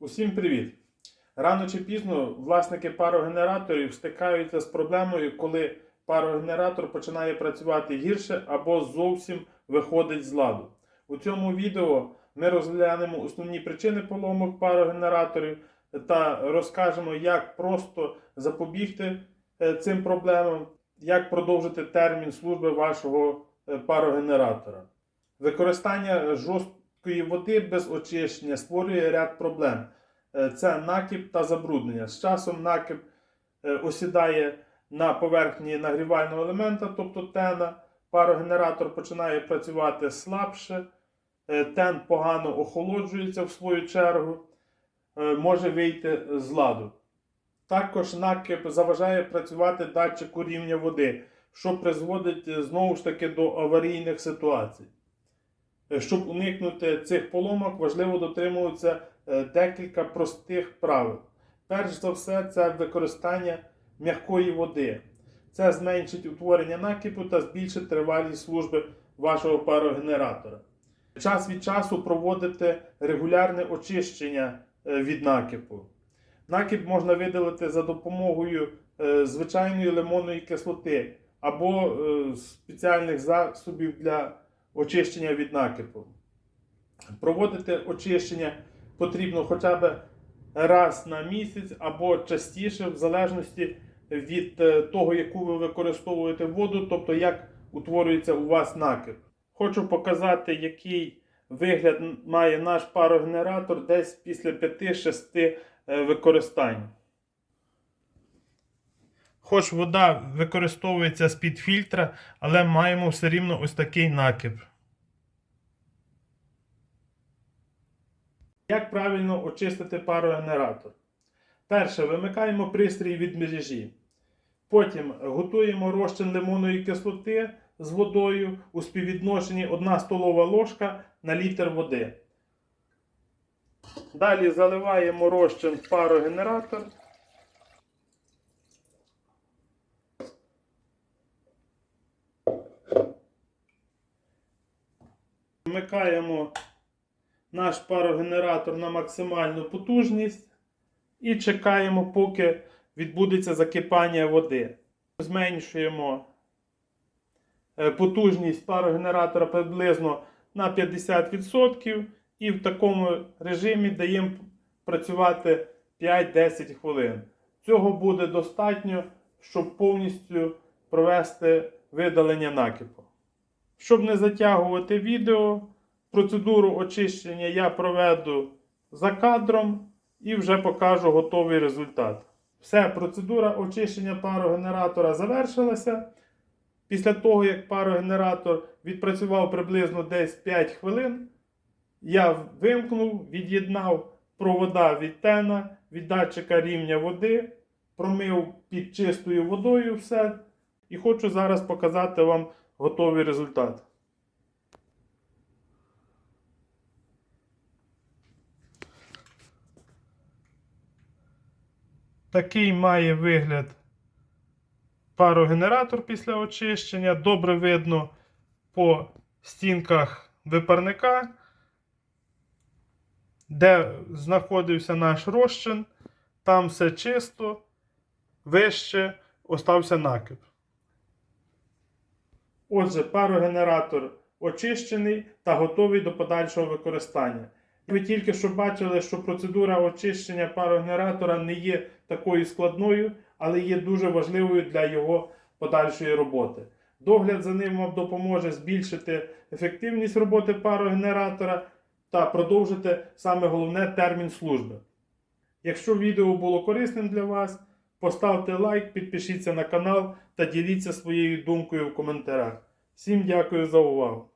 Усім привіт! Рано чи пізно власники парогенераторів стикаються з проблемою, коли парогенератор починає працювати гірше або зовсім виходить з ладу. У цьому відео ми розглянемо основні причини поломок парогенераторів та розкажемо, як просто запобігти е, цим проблемам, як продовжити термін служби вашого е, парогенератора. Використання жорсткої води без очищення створює ряд проблем. Е, Це накіп та забруднення. З часом накіп е, осідає на поверхні нагрівального елемента, тобто тена. Парогенератор починає працювати слабше, е, тен погано охолоджується в свою чергу, може вийти з ладу. Також накип заважає працювати датчику рівня води, що призводить знову ж таки до аварійних ситуацій. Е, Щоб уникнути цих поломок, важливо дотримуватися е, декілька простих правил. Перш за все, це використання м'якої води. Це зменшить утворення накипу та збільшить тривалість служби вашого парогенератора. Час від часу проводити регулярне очищення е, від накипу. Накип можна видалити за допомогою звичайної лимонної кислоти або спеціальних засобів для очищення від накипу. Проводити очищення потрібно хоча б раз на місяць або частіше, в залежності від е, того, яку ви використовуєте воду, тобто як утворюється у вас накип. Хочу показати, який вигляд має наш парогенератор десь після 5-6 використань. Хоч вода використовується з-під фільтра, але маємо все рівно ось такий накип. Як правильно очистити парогенератор? Перше, вимикаємо пристрій від мережі. Потім готуємо розчин лимонної кислоти з водою у співвідношенні 1 столова ложка на літр води. Далі заливаємо розчин в парогенератор. Вмикаємо наш парогенератор на максимальну потужність і чекаємо, поки відбудеться закипання води. Зменшуємо е, потужність парогенератора приблизно на 50% і в такому режимі даємо працювати 5-10 хвилин. Цього буде достатньо, щоб повністю провести видалення накипу. Щоб не затягувати відео, процедуру очищення я проведу за кадром і вже покажу готовий результат. Все, процедура очищення парогенератора завершилася. Після того, як парогенератор відпрацював приблизно десь 5 хвилин, я вимкнув, від'єднав провода від тена, від датчика рівня води, промив під чистою водою все. І хочу зараз показати вам готовий результат. Такий має вигляд парогенератор після очищення. Добре видно по стінках випарника, де знаходився наш розчин. Там все чисто, вище остався накип. Отже, парогенератор очищений та готовий до подальшого використання. Ви тільки що бачили, що процедура очищення парогенератора не є такою складною, але є дуже важливою для його подальшої роботи. Догляд за ним вам допоможе збільшити ефективність роботи парогенератора та продовжити саме головне термін служби. Якщо відео було корисним для вас, поставте лайк, підпишіться на канал та діліться своєю думкою в коментарях. Всім дякую за увагу!